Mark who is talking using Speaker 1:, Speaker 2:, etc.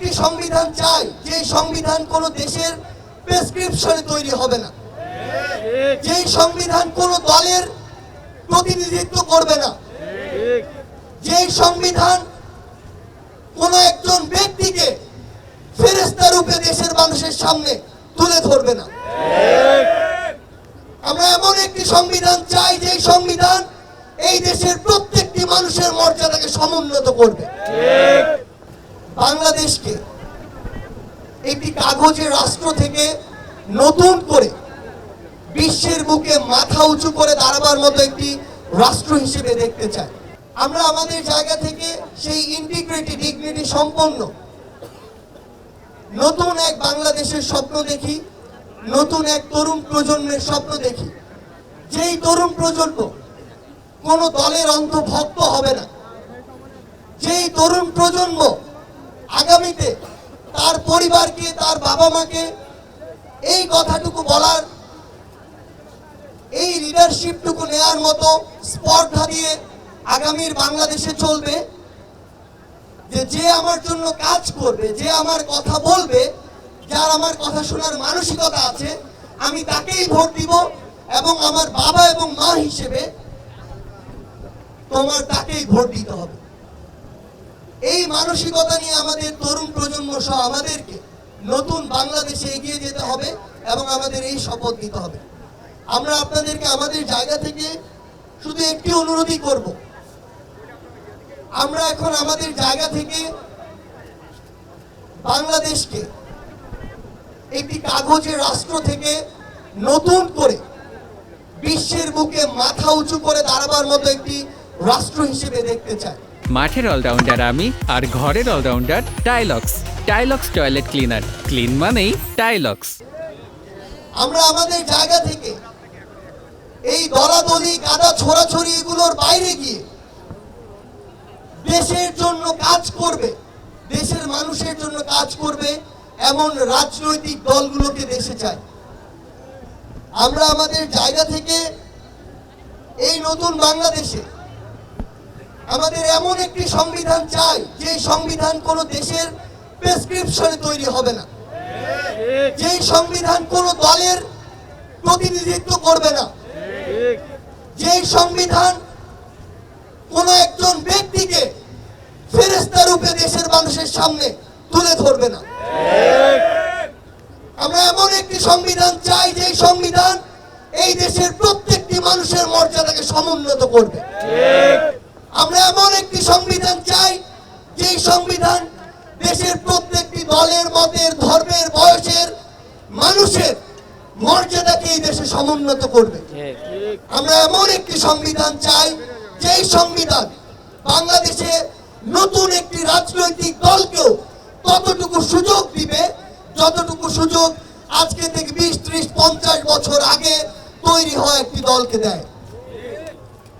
Speaker 1: একটি সংবিধান চাই যে সংবিধান কোনো দেশের প্রেসক্রিপশনে তৈরি হবে না। যেই সংবিধান কোনো দলের প্রতিনিধিত্ব করবে না। যেই সংবিধান কোনো একজন ব্যক্তিকে ফেরেস্তা রূপে দেশের মানুষের সামনে তুলে ধরবে না। আমরা এমন একটি সংবিধান চাই যে সংবিধান এই দেশের প্রত্যেকটি মানুষের মর্যাদাকে সমুন্নত করবে। বাংলাদেশকে একটি কাগজের রাষ্ট্র থেকে নতুন করে বিশ্বের বুকে মাথা উঁচু করে দাঁড়াবার মতো একটি রাষ্ট্র হিসেবে দেখতে চাই। আমরা আমাদের জায়গা থেকে সেই ইন্টিগ্রিটি ডিগনিটি সম্পন্ন নতুন এক বাংলাদেশের স্বপ্ন দেখি, নতুন এক তরুণ প্রজন্মের স্বপ্ন দেখি। যেই তরুণ প্রজন্ম কোনো দলের অন্তর্ভুক্ত হবে না, যেই তরুণ প্রজন্ম আগামীতে তার পরিবারকে, তার বাবা মাকে এই কথাটুকু বলার, এই লিডারশিপটুকু নেয়ার মতো স্পর্ধা দিয়ে আগামীর বাংলাদেশে চলবে। যে যে আমার জন্য কাজ করবে, যে আমার কথা বলবে, যার আমার কথা শোনার মানসিকতা আছে, আমি তাকেই ভোট দিব এবং আমার বাবা এবং মা হিসেবে তোমার তাকেই ভোট দিতে হবে। এই মানসিকতা নিয়ে আমাদের তরুণ প্রজন্ম সহ আমাদেরকে নতুন বাংলাদেশে এগিয়ে যেতে হবে এবং আমাদের এই শপথ নিতে হবে। আমরা আপনাদেরকে আমাদের জায়গা থেকে শুধু একটি অনুরোধই করব। আমরা এখন আমাদের জায়গা থেকে বাংলাদেশকে একটি কাগজের রাষ্ট্র থেকে নতুন করে বিশ্বের বুকে মাথা উঁচু করে দাঁড়াবার মতো একটি রাষ্ট্র হিসেবে দেখতে চাই।
Speaker 2: মাঠের অলরাউন্ডার আমি আর ঘরের allrounder Tylox. Tylox toilet cleaner. Clean মানেই টাইলক্স।
Speaker 1: আমরা আমাদের জায়গা থেকে এই দলাদলি, কাদা ছোড়াছড়ি এগুলোর বাইরে গিয়ে দেশের জন্য কাজ করবে, দেশের মানুষের জন্য কাজ করবে এমন রাজনৈতিক দলগুলোকে দেশে চাই। আমরা আমাদের জায়গা থেকে এই নতুন বাংলাদেশে আমাদের এমন একটি সংবিধান চাই যে সংবিধান কোনো দেশের প্রেসক্রিপশনে তৈরি হবে না। যেই সংবিধান কোন দলের প্রতিনিধিত্ব করবে না। যেই সংবিধান কোন একজন ব্যক্তিকে ফেরেস্তা রূপে দেশের মানুষের সামনে তুলে ধরবে না। আমরা এমন একটি সংবিধান চাই যে সংবিধান এই দেশের প্রত্যেকটি মানুষের মর্যাদাকে সমুন্নত করবে। আমরা এমন একটি সংবিধান চাই যে সংবিধান দেশের প্রত্যেকটি দলের মতের ধর্মের বয়সের মানুষের মর্যাদাকে এই দেশে সমুন্নত করবে। আমরা এমন একটি সংবিধান চাই যেই সংবিধান বাংলাদেশে নতুন একটি রাজনৈতিক দলকেও ততটুকু সুযোগ দিবে যতটুকু সুযোগ আজকে থেকে বিশ ত্রিশ পঞ্চাশ বছর আগে তৈরি হয় একটি দলকে দেয়।